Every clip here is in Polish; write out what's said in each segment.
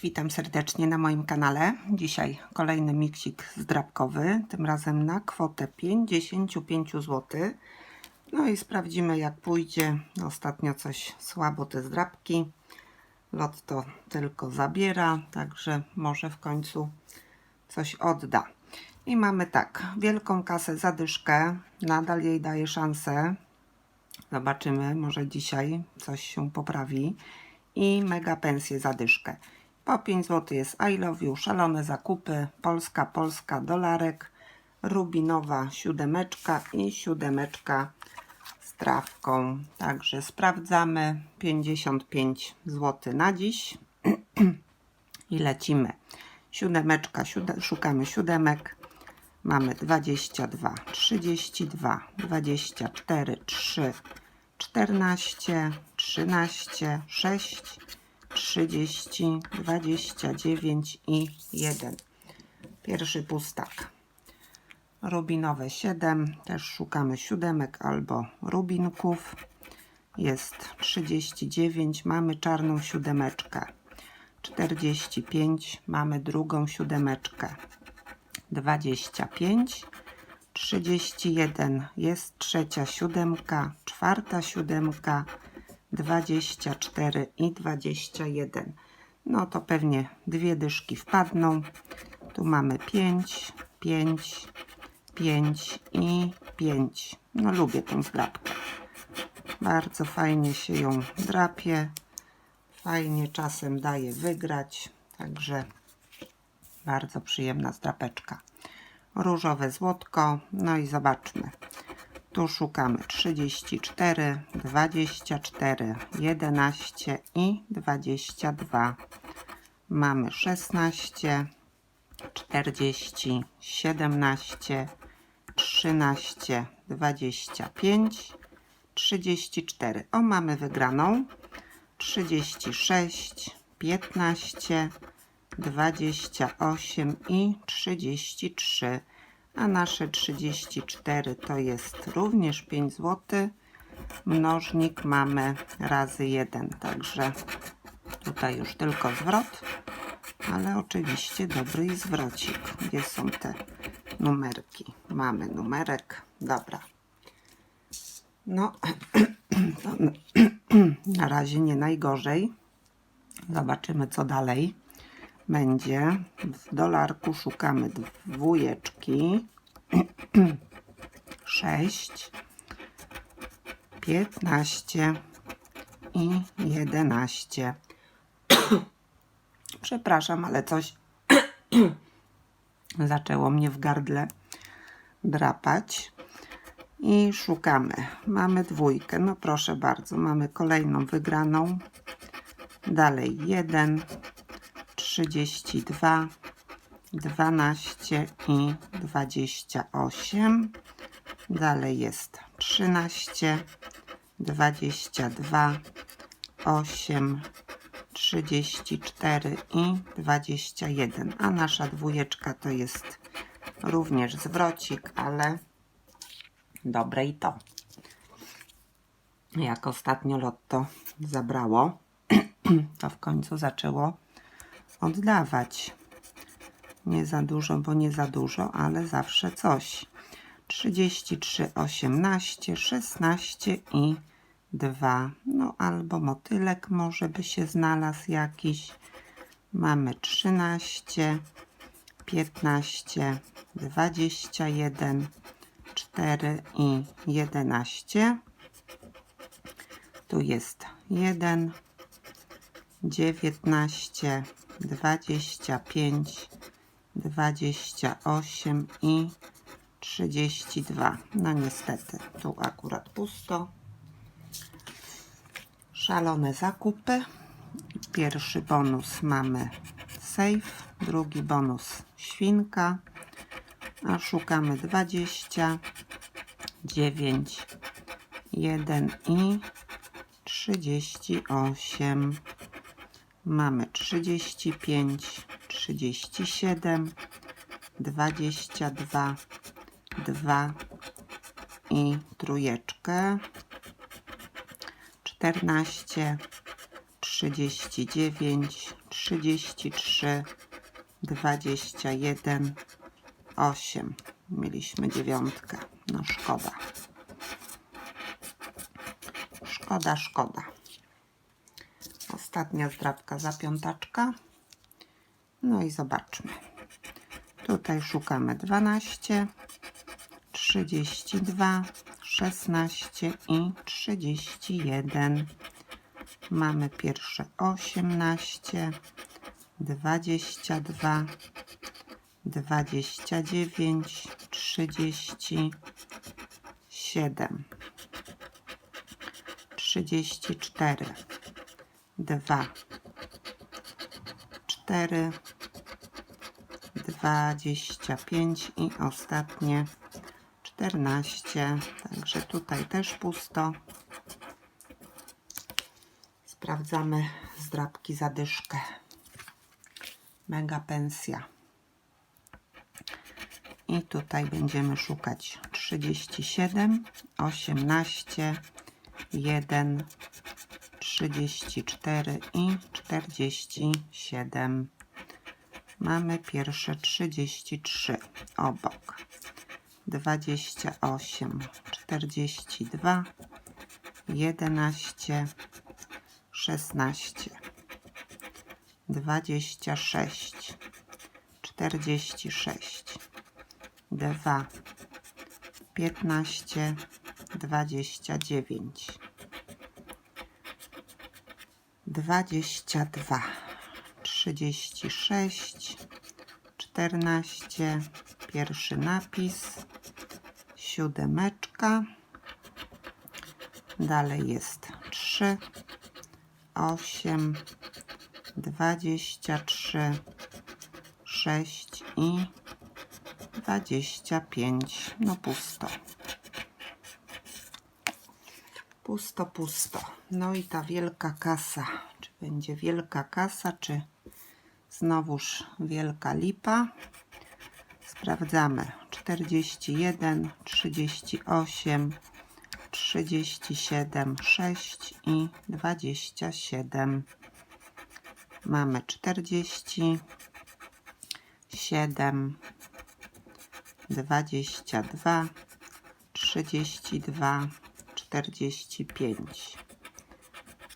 Witam serdecznie na moim kanale. Dzisiaj kolejny miksik zdrabkowy, tym razem na kwotę 55 zł. No i sprawdzimy jak pójdzie. Ostatnio coś słabo te zdrabki. Lotto tylko zabiera, także może w końcu coś odda. I mamy tak, wielką kasę zadyszkę, nadal jej daje szansę. Zobaczymy, może dzisiaj coś się poprawi. I mega pensję zadyszkę. Po 5 zł jest I love you, szalone zakupy, Polska, Polska, dolarek, rubinowa siódemeczka i siódemeczka z trawką. Także sprawdzamy 55 zł na dziś i lecimy. Siódemeczka, sióde, szukamy siódemek. Mamy 22, 32, 24, 3, 14, 13, 6, 30, 29 i 1. Pierwszy pustak. Rubinowe 7. Też szukamy siódemek albo rubinków. Jest 39. Mamy czarną siódemeczkę. 45. Mamy drugą siódemeczkę. 25. 31 jest trzecia siódemka, czwarta siódemka, 24 i 21. No to pewnie dwie dyszki wpadną. Tu mamy 5, 5, 5 i 5. No lubię tą zdrapkę. Bardzo fajnie się ją drapie. Fajnie czasem daje wygrać. Także bardzo przyjemna zdrapeczka różowe złotko. No i zobaczmy. Tu szukamy 34, 24, 11 i 22. Mamy 16, 40, 17, 13, 25, 34. O, mamy wygraną. 36, 15, 28 i 33. A nasze 34 to jest również 5 zł. Mnożnik mamy razy 1, także tutaj już tylko zwrot, ale oczywiście dobry zwrocik. Gdzie są te numerki? Mamy numerek, dobra. No, na razie nie najgorzej. Zobaczymy co dalej będzie. W dolarku szukamy dwójeczki. 6 15 i 11 przepraszam ale coś zaczęło mnie w gardle drapać. I szukamy. Mamy dwójkę. No proszę bardzo mamy kolejną wygraną. Dalej 1 32, 12 i 28. Dalej jest 13, 22, 8, 34 i 21. A nasza dwójeczka to jest również zwrocik, ale dobre i to. Jak ostatnio lotto zabrało, to w końcu zaczęło oddawać. Nie za dużo, bo nie za dużo, ale zawsze coś. 33, 18, 16 i 2. No albo motylek może by się znalazł jakiś. Mamy 13, 15, 21, 4 i 11. Tu jest 1, 19, 25, 28 i 32. No niestety, tu akurat pusto. Szalone zakupy. Pierwszy bonus mamy safe, drugi bonus świnka, a szukamy 20, 9, 1 i 38 mamy 35, 37, 22, 2 i trójeczkę, 14, 39, 33, 21, 8. Mieliśmy dziewiątkę. No szkoda. Szkoda, szkoda. Ostatnia zdrabka za piątaczka. No i zobaczmy. Tutaj szukamy 12, 32, 16 i 31. Mamy pierwsze 18, 22, 29, 37, 34, 2, 4, 25 i ostatnie 14. Także tutaj też pusto. Sprawdzamy zdrabki zadyszkę. Mega pensja. I tutaj będziemy szukać 37, 18, 1, 34 i 47. Mamy pierwsze 33 obok. 28, 42, 11, 16, 26, 46, 2, 15, 29, 22, 36, 14, pierwszy napis, siódemeczka, dalej jest 3, 8, 23, 6 i 25. No pusto. Pusto, pusto. No i ta wielka kasa. Czy będzie wielka kasa, czy znowuż wielka lipa? Sprawdzamy. 41, 38, 37, 6 i 27. Mamy 40, 7, 22, 32, 45,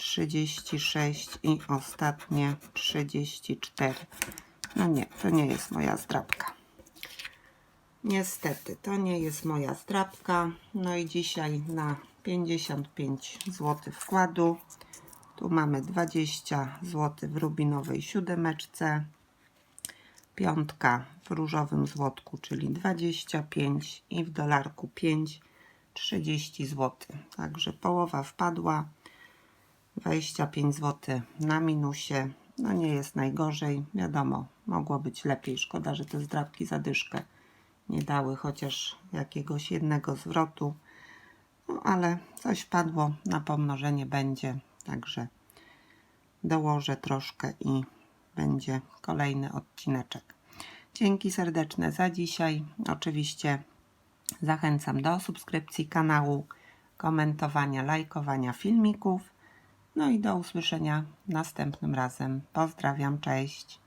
36 i ostatnie 34. No nie, to nie jest moja zdrabka. Niestety, to nie jest moja zdrabka. No i dzisiaj na 55 zł wkładu. Tu mamy 20 zł w rubinowej siódemeczce. Piątka w różowym złotku, czyli 25 i w dolarku 5, 30 zł. Także połowa wpadła. 25 zł na minusie. No nie jest najgorzej. Wiadomo, mogło być lepiej. Szkoda, że te zdrabki zadyszkę nie dały chociaż jakiegoś jednego zwrotu. No ale coś padło na pomnożenie będzie. Także dołożę troszkę i będzie kolejny odcineczek. Dzięki serdeczne za dzisiaj. Oczywiście zachęcam do subskrypcji kanału, komentowania, lajkowania filmików. No i do usłyszenia następnym razem. Pozdrawiam, cześć.